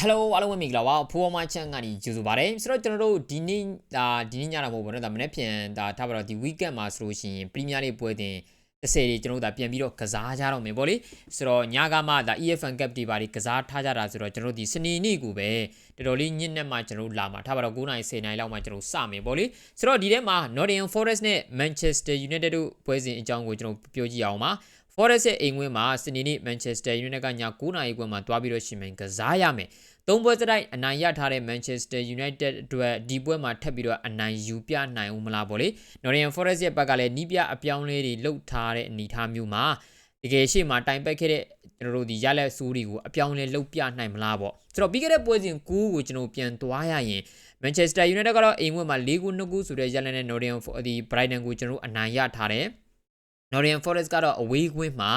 Hello အားလုံးပဲမင်္ဂလာပါဖိုးပေါ်မချန်ကနေကြိုဆိုပါရစေဆိုတော့ကျွန်တော်တို့ဒီနေ့ဒါဒီနေ့ညတာမဟုတ်ဘူးเนาะဒါမနေ့ပြန်ဒါထားပါတော့ဒီ weekend မှာဆိုလို့ရှိရင် Premier League ပွဲတင်30တွေကျွန်တော်တို့ဒါပြန်ပြီးတော့ကစားကြတော့မယ်ပေါ့လေဆိုတော့ညကမှဒါ EFN Cup တွေပါဒီကစားထားကြတာဆိုတော့ကျွန်တော်တို့ဒီစနေနေ့ကိုပဲတော်တော်လေးညစ်နဲ့မှကျွန်တော်တို့လာမှာထားပါတော့9နိုင်10နိုင်လောက်မှကျွန်တော်စမယ်ပေါ့လေဆိုတော့ဒီထဲမှာ Nottingham Forest နဲ့ Manchester United တို့ပွဲစဉ်အကြောင်းကိုကျွန်တော်ပြောကြည့်အောင်ပါ Forest ရဲ့အိမ်ဝင်းမှာစနေနေ့ Manchester United ကည9နာရီခွဲမှာတွားပြီးတော့ရှင်မန်ကစားရမယ်သုံးပွဲစတိုက်အနိုင်ရထားတဲ့ Manchester United အတွက်ဒီပွဲမှာထပ်ပြီးတော့အနိုင်ယူပြနိုင်ဦးမလားပေါ့လေ Nottingham Forest ရဲ့ဘက်ကလည်းနီးပြအပြောင်းလဲတွေလှုပ်ထားတဲ့အနေအထားမျိုးမှာတကယ်ရှိမှတိုင်ပတ်ခဲ့တဲ့ကျွန်တော်တို့ဒီရလက်ဆိုးတွေကိုအပြောင်းလဲလှုပ်ပြနိုင်မလားပေါ့ဆိုတော့ပြီးခဲ့တဲ့ပွဲစဉ်9ကိုကျွန်တော်ပြန်သွားရရင် Manchester United ကတော့အိမ်ဝက်မှာ၄ခု2ခုဆိုတဲ့ရလက်နဲ့ Nottingham ဒီ Brighton ကိုကျွန်တော်အနိုင်ရထားတယ် Nottingham Forest ကတော့ away ကွင်းမှာ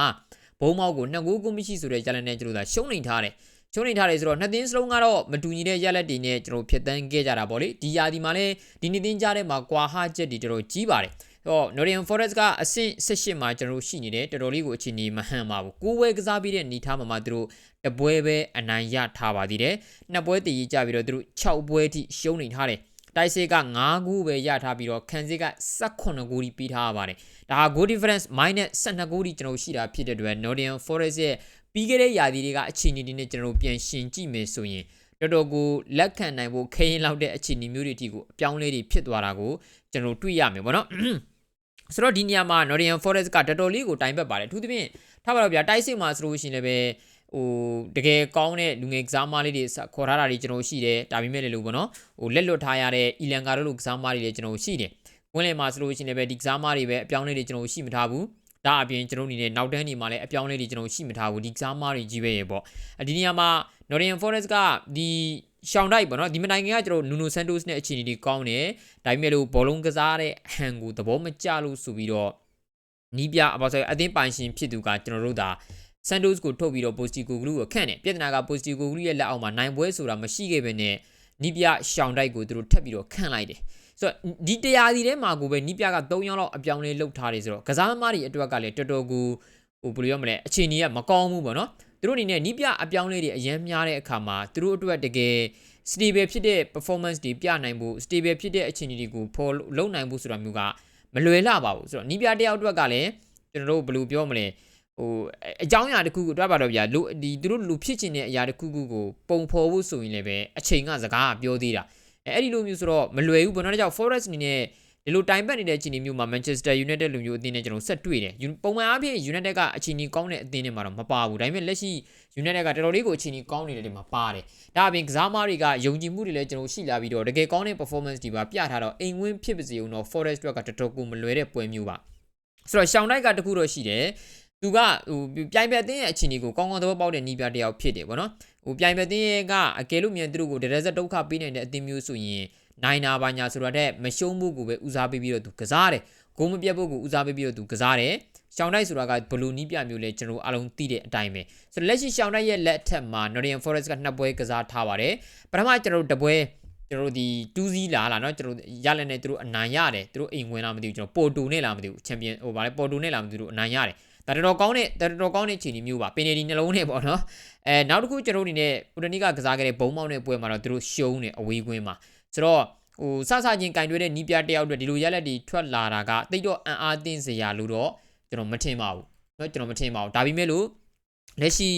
ဘုံမောက်ကို2ဂိုးကိုမရှိဆိုတဲ့ရလက်နဲ့ကျွန်တော်တို့ရှုံးနေထားတယ်ချုံနေထားတယ်ဆိုတော့နှစ်သင်းစလုံးကတော့မတူညီတဲ့ရက်လက်တွေနဲ့ကျွန်တော်ဖြတ်တန်းခဲ့ကြတာပေါ့လေဒီယာဒီမှာလည်းဒီနှစ်သင်းကြားထဲမှာကွာဟချက်တွေတော်တော်ကြီးပါတယ်တော့ Nottingham Forest ကအဆင့်18မှာကျွန်တော်ရှိနေတယ်တော်တော်လေးကိုအခြေအနေမဟန်ပါဘူးကိုးဝဲကစားပြီးတဲ့အနေထားမှာမှသူတို့တပွဲပဲအနိုင်ရထားပါသေးတယ်နှစ်ပွဲတည်ကြပြီးတော့သူတို့6ပွဲထိရှုံးနေထားတယ် တိုက်စေက9ဂိုးပဲရထားပြီးတော့ခံစစ်က18ဂိုးထိပြီးထားရပါတယ်ဒါ goal difference minus 12ဂိုးထိကျွန်တော်ရှိတာဖြစ်တဲ့အတွက် Nottingham Forest ရဲ့ပြီးခဲ့တဲ့ရာသီတွေကအခြေအနေတွေနဲ့ကျွန်တော်တို့ပြန်ရှင်ကြည့်မယ်ဆိုရင်တော်တော်ကိုလက်ခံနိုင်ဖို့ခရင်လောက်တဲ့အခြေအနေမျိုးတွေအထိကိုအပြောင်းလဲတွေဖြစ်သွားတာကိုကျွန်တော်တို့တွေ့ရမယ်ပေါ့နော်ဆိုတော့ဒီနေရာမှာ Nottingham Forest ကတော်တော်လေးကိုတိုင်ပတ်ပါတယ်အထူးသဖြင့်ထားပါတော့ဗျာတိုက်စစ်မှာဆိုလို့ရှိရင်လည်းပဲ ဟိုတကယ်ကောင်းတဲ့လူငယ်ကစားမလေးတွေခေါ်ထားတာတွေကျွန်တော်ရှိတယ်ဒါပေမဲ့လည်းလို့ပေါ့နော်ဟိုလက်လွတ်ထားရတဲ့အီလန်ကာတို့လိုကစားမလေးတွေကျွန်တော်ရှိတယ်ဝင်လေမှာဆိုလို့ရှိရင်လည်းပဲဒီကစားမတွေပဲအပြောင်းလဲတွေကျွန်တော်ရှိမထားဘူးဒါအပြင်ကျွန်တော်အနေနဲ့နောက်တန်းနေမှာလည်းအပြောင်းလဲတွေကျွန်တော်ရှိမထားဘူးဒီကစားမားတွေကြီးပဲရေပေါ့ဒီနေရာမှာ Nottingham Forest ကဒီရှောင်းတိုက်ပေါ့နော်ဒီမနိုင်ခင်ကကျွန်တော်နူနိုဆန်တိုစ်နဲ့အခြေအနေတွေကောင်းတယ်ဒါပေမဲ့လို့ဘောလုံးကစားတဲ့ဟန်ကိုသဘောမကျလို့ဆိုပြီးတော့နီးပြအပေါ်ဆိုအသင်းပိုင်ရှင်ဖြစ်သူကကျွန်တော်တို့ဒါ ဆန်တိုစ်ကိုထုတ်ပြီးတော့ပိုစတီကိုဂလူကိုခန့်တယ်ပြဿနာကပိုစတီကိုဂလူရဲ့လက်အောက်မှာနိုင်ပွဲဆိုတာမရှိခဲ့ပဲနဲ့နီးပြရှောင်းတိုက်ကိုသူတို့ထပ်ပြီးတော့ခန့်လိုက်တယ်ဆိုတော့ဒီတရားစီထဲမှာကိုပဲနီးပြက3ယောက်လောက်အပြောင်းလဲလုပ်ထားတယ်ဆိုတော့ကစားသမားတွေအတွက်ကလည်းတော်တော်ကိုဟိုဘယ်လိုရမလဲအခြေအနေကမကောင်းဘူးပေါ့နော်သူတို့အနေနဲ့နီးပြအပြောင်းလဲတွေအရန်များတဲ့အခါမှာသူတို့အတွက်တကယ် stable ဖြစ်တဲ့ performance တွေပြနိုင်ဖို့ stable ဖြစ်တဲ့အခြေအနေတွေကိုဖော်လုပ်နိုင်ဖို့ဆိုတာမျိုးကမလွယ်လှပါဘူးဆိုတော့နီးပြတယောက်အတွက်ကလည်းကျွန်တော်တို့ဘယ်လိုပြောမလဲ ဟိုအကြောင်းအရာတစ်ခုကိုတွားပါတော့ဗျာလူဒီသူတို့လူဖြစ်ချင်တဲ့အရာတစ်ခုခုကိုပုံဖော်ဖို့ဆိုရင်လည်းပဲအချိန်ကစကားပြောသေးတာအဲအဲ့ဒီလိုမျိုးဆိုတော့မလွယ်ဘူးဘယ်တော့ကြောင့် Forest အနေနဲ့ဒီလိုတိုင်ပတ်နေတဲ့အခြေအနေမျိုးမှာ Manchester United လူမျိုးအသင်းနဲ့ကျွန်တော်ဆက်တွေ့တယ်ပုံမှန်အားဖြင့် United ကအခြေအနေကောင်းတဲ့အသင်းတွေမှာတော့မပါဘူးဒါပေမဲ့လက်ရှိ United ကတော်တော်လေးကိုအခြေအနေကောင်းနေတဲ့တွေမှာပါတယ်ဒါအပြင်ကစားမတွေကယုံကြည်မှုတွေလည်းကျွန်တော်ရှိလာပြီးတော့တကယ်ကောင်းတဲ့ performance တွေပါပြထားတော့အိမ်ဝင်းဖြစ်ပါစေအောင်တော့ Forest ကတော်တော်ကိုမလွယ်တဲ့ပွဲမျိုးပါဆိုတော့ရှောင်းတိုက်ကတခုတော့ရှိတယ် သူကဟိုပြိုင်ဘက်တင်းရဲ့အခြေအနေကိုကောင်းကောင်းသဘောပေါက်တဲ့နီးပြတယောက်ဖြစ်တယ်ဗောနော်ဟိုပြိုင်ဘက်တင်းရဲ့ကအကယ်လို့မြန်သူတို့ကိုဒရက်ဆက်ဒုက္ခပေးနိုင်တဲ့အသင်းမျိုးဆိုရင်နိုင်နာပါညာဆိုတော့တဲ့မရှုံးမှုကိုပဲဦးစားပေးပြီးတော့သူကစားတယ်ဂိုးမပြတ်ဖို့ကိုဦးစားပေးပြီးတော့သူကစားတယ်ရှောင်းတိုက်ဆိုတာကဘလူနီးပြမျိုးလဲကျွန်တော်အားလုံးသိတဲ့အတိုင်းပဲဆိုတော့လက်ရှိရှောင်းတိုက်ရဲ့လက်ထက်မှာ Nottingham Forest ကနှစ်ပွဲကစားထားပါတယ်ပထမကျွန်တော်တို့တပွဲကျွန်တော်တို့ဒီ2-0လာလာเนาะကျွန်တော်ရလက်နဲ့သူတို့အနိုင်ရတယ်သူတို့အိမ်ဝင်လာမသိဘူးကျွန်တော်ပေါ်တူနဲ့လာမသိဘူးချန်ပီယံဟိုဗာလဲပေါ်တူနဲ့လာမသိဘူးအနိုင်ရတယ် ဒါတော်တော်ကောင်းတဲ့တော်တော်ကောင်းတဲ့ခြေနေမျိုးပါပင်နေဒီနှလုံးနဲ့ပေါ့နော်အဲနောက်တစ်ခုကျွန်တော်အနေနဲ့ဥဒနီကကစားခဲ့တဲ့ဘုံမောက်တဲ့ပွဲမှာတော့သူတို့ရှုံးနေအဝေးကွင်းမှာဆိုတော့ဟိုစစချင်းကင်တွဲတဲ့နီးပြတယောက်အတွက်ဒီလိုရက်လက်တွေထွက်လာတာကတိတ်တော့အံ့အားသင့်စရာလို့တော့ကျွန်တော်မထင်ပါဘူးเนาะကျွန်တော်မထင်ပါဘူးဒါပေမဲ့လို့လက်ရှိ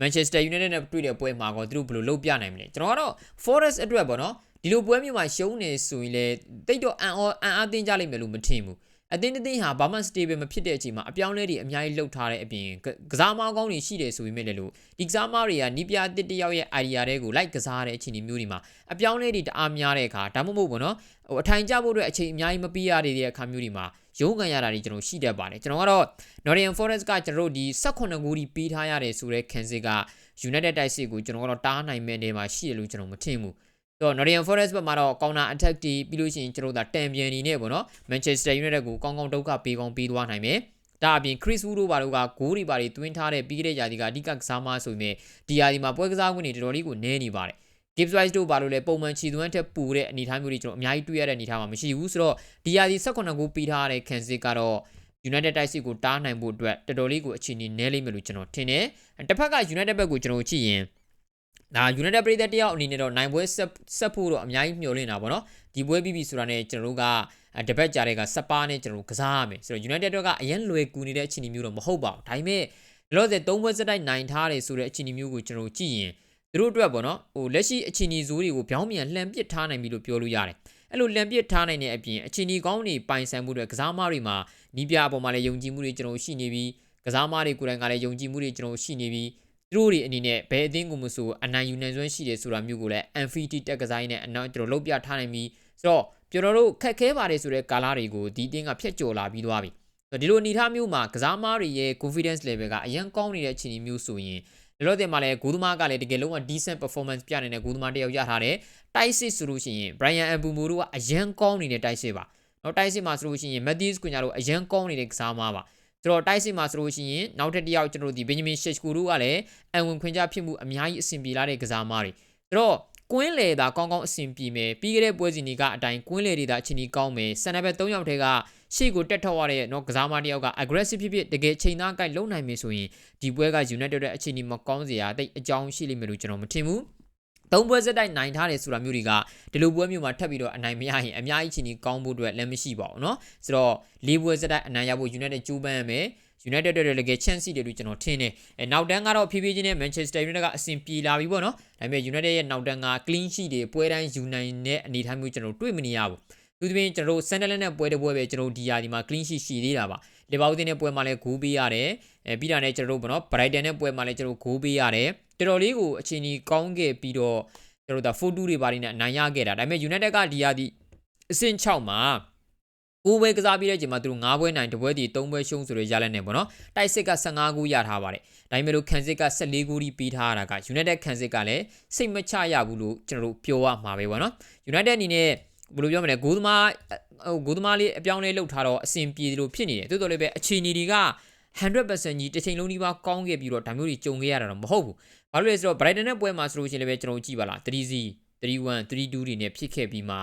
Manchester United နဲ့တွေ့တဲ့ပွဲမှာကောသူတို့ဘယ်လိုလုပ်ပြနိုင်မလဲကျွန်တော်ကတော့ Forest အတွက်ပေါ့နော်ဒီလိုပွဲမျိုးမှာရှုံးနေဆိုရင်လေတိတ်တော့အံ့အားအံ့အားသင့်ကြလိမ့်မယ်လို့မထင်ဘူး အသင်းတစ်သင်းဟာဘာမှ stable မဖြစ်တဲ့အချိန်မှာအပြောင်းလဲတွေအများကြီးလှုပ်ထားတဲ့အပြင်ကစားမကောင်းတွေရှိတယ်ဆိုပေမဲ့လည်းလို့ဒီကစားမတွေကနီးပြတစ်တယောက်ရဲ့ idea တွေကိုလိုက်ကစားတဲ့အခြေအနေမျိုးတွေမှာအပြောင်းလဲတွေတအားများတဲ့အခါဒါမှမဟုတ်ဘောနော်ဟိုအထိုင်ကျဖို့အတွက်အချိန်အများကြီးမပြီးရတဲ့အခါမျိုးတွေမှာရုံးကန်ရတာတွေကျွန်တော်ရှိတတ်ပါတယ်ကျွန်တော်ကတော့ Nottingham Forest ကကျွန်တော်တို့ဒီ18ဂိုးဒီပေးထားရတယ်ဆိုတဲ့ခံစစ်က United တိုက်စစ်ကိုကျွန်တော်ကတော့တားနိုင်မဲ့နေမှာရှိတယ်လို့ကျွန်တော်မထင်ဘူး ဆိုတော့ Nottingham Forest ဘက်မှာတော့ counter attack တီးပြီးလို့ရှိရင်ကျွန်တော်တို့ကတံပြန်နေနေပေါ့နော် Manchester United ကိုကောင်းကောင်းဒုက္ခပေးကောင်းပေးသွားနိုင်မယ်ဒါအပြင် Chris Wood တို့ဘာလို့ကဂိုးတွေပါတွေတွင်းထားတဲ့ပြီးခဲ့တဲ့ရာသီကအဓိကကစားမဆိုပေမဲ့ဒီရာသီမှာပွဲကစားခွင့်တွေတော်တော်လေးကိုနည်းနေပါတယ် Gibbs Rice တို့ဘာလို့လဲပုံမှန်ခြေသွမ်းထက်ပိုတဲ့အနေအထားမျိုးတွေကျွန်တော်အများကြီးတွေ့ရတဲ့အနေအထားမှာမရှိဘူးဆိုတော့ဒီရာသီ18ဂိုးပေးထားတဲ့ Kansas ကတော့ United တိုက်စစ်ကိုတားနိုင်ဖို့အတွက်တော်တော်လေးကိုအခြေအနေနည်းလိမ့်မယ်လို့ကျွန်တော်ထင်တယ်။တစ်ဖက်က United ဘက်ကိုကျွန်တော်ကြည့်ရင် ဒါ United ပြည်သက်တယောက်အနေနဲ့တော့နိုင်ပွဲဆက်ဆက်ဖို့တော့အများကြီးမျှော်လင့်တာပေါ့နော်ဒီပွဲပြီးပြီဆိုတာနဲ့ကျွန်တော်တို့ကတပတ်ကြာတဲ့ကစပါးနဲ့ကျွန်တော်တို့ကစားရမယ်ဆိုတော့ United တော့ကအရင်လွယ်ကူနေတဲ့အခြေအနေမျိုးတော့မဟုတ်ပါဘူးဒါပေမဲ့လောဆယ်၃ပွဲစတိုက်နိုင်ထားတယ်ဆိုတဲ့အခြေအနေမျိုးကိုကျွန်တော်တို့ကြည့်ရင်သူတို့အတွက်ပေါ့နော်ဟိုလက်ရှိအခြေအနေဇိုးတွေကိုပြောင်းပြန်လှန်ပစ်ထားနိုင်ပြီလို့ပြောလို့ရတယ်အဲ့လိုလှန်ပစ်ထားနိုင်တဲ့အပြင်အခြေအနေကောင်းတွေပိုင်ဆိုင်မှုတွေကစားမတွေမှာနီးပြအပေါ်မှာလည်းယုံကြည်မှုတွေကျွန်တော်ရှိနေပြီးကစားမတွေကိုယ်တိုင်ကလည်းယုံကြည်မှုတွေကျွန်တော်ရှိနေပြီး သူတို့တွေအနေနဲ့ဘယ်အသင်းကိုမဆိုအနိုင်ယူနိုင်စွမ်းရှိတယ်ဆိုတာမျိုးကိုလည်း Amphity တက်ကစားရင်းနဲ့အနောက်ကျွန်တော်လုတ်ပြထားနိုင်ပြီးဆိုတော့ကျွန်တော်တို့ခက်ခဲပါတယ်ဆိုတဲ့ကာလာတွေကိုဒီအသင်းကဖျက်ကျော်လာပြီးသွားပြီဒီလိုအနေအထားမျိုးမှာကစားမားတွေရဲ့ confidence level ကအရင်ကောင်းနေတဲ့အခြေအနေမျိုးဆိုရင်လောလောဆယ်မှာလည်းဂိုးသမားကလည်းတကယ်လုံးဝ decent performance ပြနေတဲ့ဂိုးသမားတယောက်ရထားတယ်တိုက်စစ်ဆိုလို့ရှိရင် Brian Mbumo တို့ကအရင်ကောင်းနေတဲ့တိုက်စစ်ပါနော်တိုက်စစ်မှာဆိုလို့ရှိရင် Matthews ကွန်ညာတို့အရင်ကောင်းနေတဲ့ကစားမားပါ ဆိုတော့တိုက်စစ်မှာဆိုလို့ရှိရင်နောက်ထပ်တစ်ယောက်ကျွန်တော်တို့ဒီ Benjamin Sheshko တို့ကလည်းအန်ဝင်ခွင့်ကြဖြစ်မှုအများကြီးအဆင်ပြေလာတဲ့ကစားမားတွေဆိုတော့ကွင်းလေသာကောင်းကောင်းအဆင်ပြေမယ်ပြီးခဲ့တဲ့ပွဲစဉ်တွေကအတိုင်းကွင်းလေတွေသာအချိန်ကြီးကောင်းမယ်ဆန်နဘက်3ယောက်ထဲကရှေ့ကိုတက်ထောက်ရတဲ့နော်ကစားမတယောက်က aggressive ဖြစ်ဖြစ်တကယ်ချိန်သားကိုက်လုံနိုင်မယ်ဆိုရင်ဒီပွဲက United ရဲ့အချိန်ကြီးမကောင်းစရာတိတ်အကြောင်းရှိလိမ့်မယ်လို့ကျွန်တော်မထင်ဘူး သုံးပွဲစက်တိုက်နိုင်ထားတယ်ဆိုတာမျိုးတွေကဒီလိုပွဲမျိုးမှာထပ်ပြီးတော့အနိုင်မရရင်အများကြီးချိန်ကြီးကောင်းဖို့အတွက်လည်းမရှိပါဘူးเนาะဆိုတော့လေးပွဲစက်တိုက်အနိုင်ရဖို့ United ကြိုးပမ်းရမယ် United တွေလည်းက chance ရှိတယ်လို့ကျွန်တော်ထင်တယ်အဲနောက်တန်းကတော့ဖြည်းဖြည်းချင်းနဲ့ Manchester United ကအဆင်ပြေလာပြီပေါ့နော်ဒါပေမဲ့ United ရဲ့နောက်တန်းက clean sheet တွေပွဲတိုင်းယူနိုင်တဲ့အနေအထားမျိုးကျွန်တော်တွေ့မနေရဘူးသူသဖြင့်ကျွန်တော်တို့ Sunderland နဲ့ပွဲတစ်ပွဲပဲကျွန်တော်ဒီယာဒီမှာ clean sheet ရှိသေးတာပါလီဗာပူးတင်းနဲ့ပွဲမှာလည်းဂိုးပေးရတယ်အဲပြီးတာနဲ့ကျွန်တော်တို့ပေါ့နော် Brighton နဲ့ပွဲမှာလည်းကျွန်တော်ဂိုးပေးရတယ် တော်တော်လေးကိုအချိန်ကြီးကောင်းခဲ့ပြီးတော့ကျွန်တော်တို့ဒါ4-2တွေပါနေနဲ့အနိုင်ရခဲ့တာဒါပေမဲ့ United ကဒီယာဒီအဆင့်6မှာကိုယ်ပဲကစားပြီးတဲ့အချိန်မှာသူတို့9ပွဲနိုင်တပွဲတည်3ပွဲရှုံးဆိုရရလက်နေပေါ့နော်တိုက်စစ်က15ဂိုးရထားပါတယ်ဒါပေမဲ့လို့ခံစစ်က14ဂိုးဒီပေးထားရတာက United ခံစစ်ကလည်းစိတ်မချရဘူးလို့ကျွန်တော်တို့ပြောရမှာပဲပေါ့နော် United အနေနဲ့ဘယ်လိုပြောမလဲဂိုးသမားဟိုဂိုးသမားလေးအပြောင်းလဲလှုပ်ထားတော့အဆင်ပြေလို့ဖြစ်နေတယ်တိုးတော်လေးပဲအခြေအနေတွေက 100%ကြီးတစ်ချိန်လုံးဒီပါကောင်းခဲ့ပြီးတော့ဒါမျိုးတွေကြုံခဲ့ရတာတော့မဟုတ်ဘူးဘာလို့လဲဆိုတော့ Brighton နဲ့ပွဲမှာဆိုလို့ရှိရင်လည်းကျွန်တော်ကြည့်ပါလား3-0 3-1 3-2တွေနဲ့ဖြစ်ခဲ့ပြီးမှ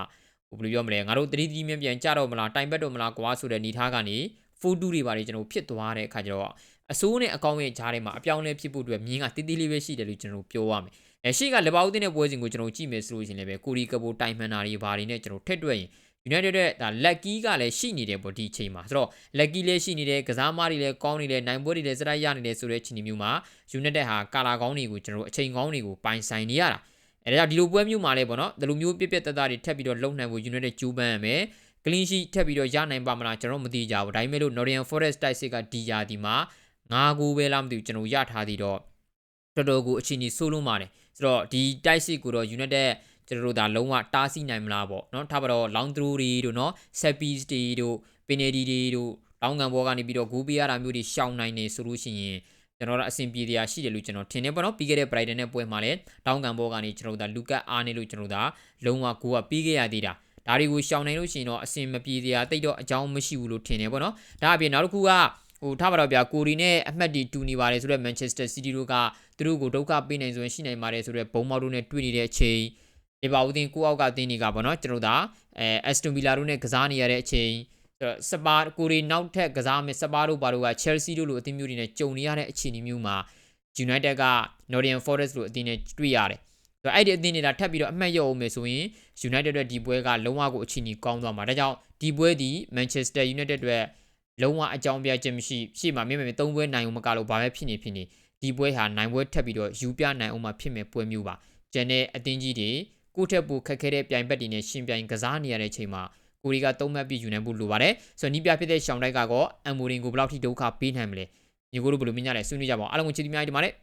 ဟိုဘယ်လိုပြောမလဲငါတို့3 3မြင်ပြန်ကြတော့မလားတိုင်ဘက်တော့မလားကွာဆိုတဲ့အနေထားကနေ4 2တွေပါလေကျွန်တော်ဖြစ်သွားတဲ့အခါကျတော့အစိုးနဲ့အကောင်းရဲ့ဂျားထဲမှာအပြောင်းလဲဖြစ်ဖို့အတွက်မြင်းကတီးတီးလေးပဲရှိတယ်လို့ကျွန်တော်ပြောရမယ်အဲရှိကလက်ပါဦးတင်းတဲ့ပွဲစဉ်ကိုကျွန်တော်ကြည့်မယ်ဆိုလို့ရှိရင်လည်းပဲကိုရီကဘိုတိုင်မန်နာတွေဘာတွေနဲ့ကျွန်တော်ထက်တွက်ရင် United ရဲ့ဒါ lucky ကလည်းရှိနေတယ်ပေါ့ဒီအချိန်မှာဆိုတော့ lucky လည်းရှိနေတယ်ကစားမတွေလည်းကောင်းနေတယ်နိုင်ပွဲတွေလည်းစရိုက်ရနေတယ်ဆိုတဲ့ချိန်မျိုးမှာ United ဟာကာလာကောင်းတွေကိုကျွန်တော်အချိန်ကောင်းတွေကိုပိုင်ဆိုင်နေရတာအဲဒါကြောင့်ဒီလိုပွဲမျိုးမှာလည်းပေါ့နော်ဒီလိုမျိုးပြက်ပြက်တက်တာတွေထပ်ပြီးတော့လုံနိုင်ဖို့ United ကြိုးပမ်းရမယ်ကလင်းရှိထပ်ပြီးတော့ရနိုင်ပါမလားကျွန်တော်မသိကြဘူးဒါပေမဲ့လို့ Nottingham Forest တိုက်စစ်ကဒီယာဒီမှာ9ဂိုးပဲလားမသိဘူးကျွန်တော်ရထားသေးတော့တော်တော်ကိုအချိန်ကြီးဆိုးလုံးပါတယ်ဆိုတော့ဒီတိုက်စစ်ကိုတော့ United ကျွန်တော်တို့ဒါလုံးဝတားဆီးနိုင်မလားပေါ့เนาะထားပါတော့ long throw တွေတို့เนาะ set piece တွေတို့ penalty တွေတို့တောင်းကန်ဘောကနေပြီးတော့ဂိုးပေးရတာမျိုးတွေရှောင်နိုင်နေဆိုလို့ရှိရင်ကျွန်တော်တို့အဆင်ပြေတရားရှိတယ်လို့ကျွန်တော်ထင်တယ်ပေါ့နော်ပြီးခဲ့တဲ့ Brighton နဲ့ပွဲမှာလည်းတောင်းကန်ဘောကနေကျွန်တော်တို့ဒါလူကတ်အားနေလို့ကျွန်တော်တို့ဒါလုံးဝကိုကပြီးခဲ့ရသေးတာဒါတွေကိုရှောင်နိုင်လို့ရှိရင်တော့အဆင်မပြေတရားတိတ်တော့အကြောင်းမရှိဘူးလို့ထင်တယ်ပေါ့နော်ဒါအပြင်နောက်တစ်ခုကဟိုထားပါတော့ဗျာကိုရီနဲ့အမှတ်တီတူနေပါတယ်ဆိုတော့ Manchester City တို့ကသူတို့ကိုဒုက္ခပေးနိုင်ဆိုရင်ရှိနိုင်ပါတယ်ဆိုတော့ဘုံမောက်တို့နဲ့တွေ့နေတဲ့အချိန် ဒီပါဦးတင်ကိုအောက်ကတင်းနေကပေါ့နော်ကျွန်တော်တို့ဒါအဲ Aston Villa တို့နဲ့ကစားနေရတဲ့အချိန်စပါကိုရီနောက်ထပ်ကစားမယ်စပါတို့ဘာတို့က Chelsea တို့လိုအသင်းမျိုးတွေနဲ့ကြုံနေရတဲ့အခြေအနေမျိုးမှာ United က Nottingham Forest လိုအသင်းနဲ့တွေ့ရတယ်။ဆိုတော့အဲ့ဒီအသင်းတွေကထပ်ပြီးတော့အမှတ်ရအောင်မယ်ဆိုရင် United အတွက်ဒီပွဲကလုံးဝကိုအခြေအနေကောင်းသွားမှာ။ဒါကြောင့်ဒီပွဲဒီ Manchester United အတွက်လုံးဝအကြောင်းပြချက်မရှိရှေ့မှာမြင်မြင်သုံးပွဲနိုင်အောင်မကလို့ဘာပဲဖြစ်နေဖြစ်နေဒီပွဲဟာနိုင်ပွဲထပ်ပြီးတော့ယူပြနိုင်အောင်မှဖြစ်မယ်ပွဲမျိုးပါ။ကျန်တဲ့အသင်းကြီးတွေ ကိုထက်ပိုခက်ခဲတဲ့ပြိုင်ဘက်တွေနဲ့ရှင်ပြိုင်ကစားနေရတဲ့အချိန်မှာကိုရီကသုံးမှတ်ပြီးယူနိုင်ဖို့လိုပါတယ်ဆိုတော့နီးပြဖြစ်တဲ့ရှောင်းတိုက်ကတော့အမ်မိုရင်ကိုဘယ်လောက်ထိဒုက္ခပေးနိုင်မလဲညီကိုတို့ဘယ်လိုမြင်ကြလဲဆွေးနွေးကြပါအောင်အားလုံးကိုချစ်တီများဒီမှာလည်း